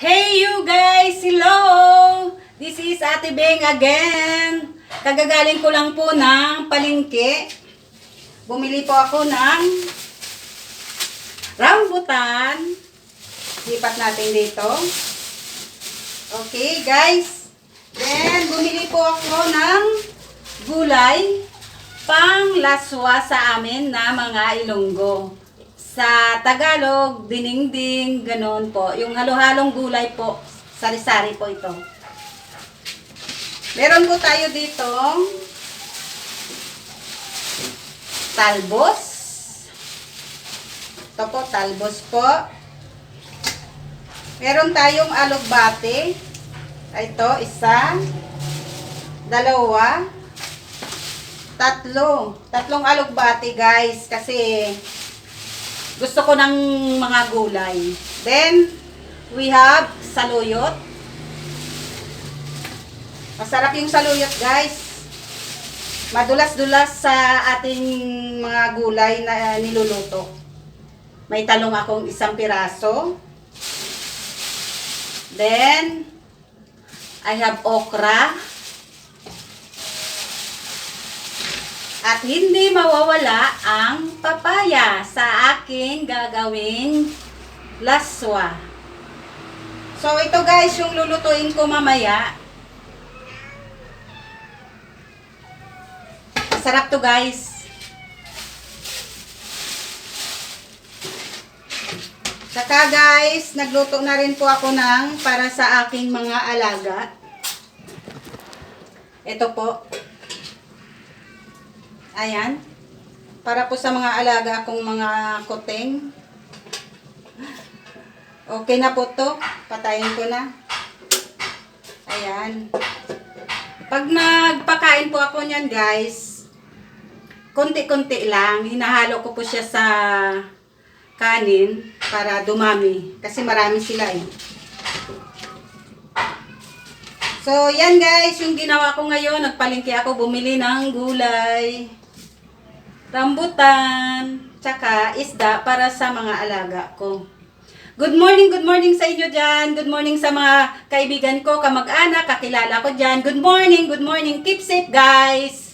Hey you guys! Hello! This is Ate Beng again. Kagagaling ko lang po ng palengke. Bumili po ako ng rambutan. Lipat natin dito. Okay guys. Then bumili po ako ng gulay pang laswa sa amin na mga ilonggo. Sa Tagalog, diningding, ganon po. Yung halo-halong gulay po, sari-sari po ito. Meron po tayo dito talbos. Ito po, talbos po. Meron tayong alugbate. Ito, isa, dalawa, tatlo. Tatlong alugbate, guys. Kasi gusto ko ng mga gulay. Then, we have saluyot. Masarap yung saluyot, guys. Madulas-dulas sa ating mga gulay na niluluto. May talong akong isang piraso. Then, I have okra. At hindi mawawala ang papaya sa aking gagawing laswa. So ito guys yung lulutuin ko mamaya. Masarap to guys. Saka guys, nagluto na rin po ako ng para sa aking mga alaga. Ito po. Ayan. Para po sa mga alaga kong mga kuting. Okay na po to. Patayin ko na. Ayan. Pag nagpakain po ako niyan guys, konti-konti lang. Hinahalo ko po siya sa kanin para dumami. Kasi marami sila eh. So, yan guys, yung ginawa ko ngayon, nagpalingki ako bumili ng gulay, rambutan, tsaka isda para sa mga alaga ko. Good morning, good morning sa inyo dyan. Good morning sa mga kaibigan ko, kamag-anak, kakilala ko dyan. Good morning, good morning. Keep safe guys.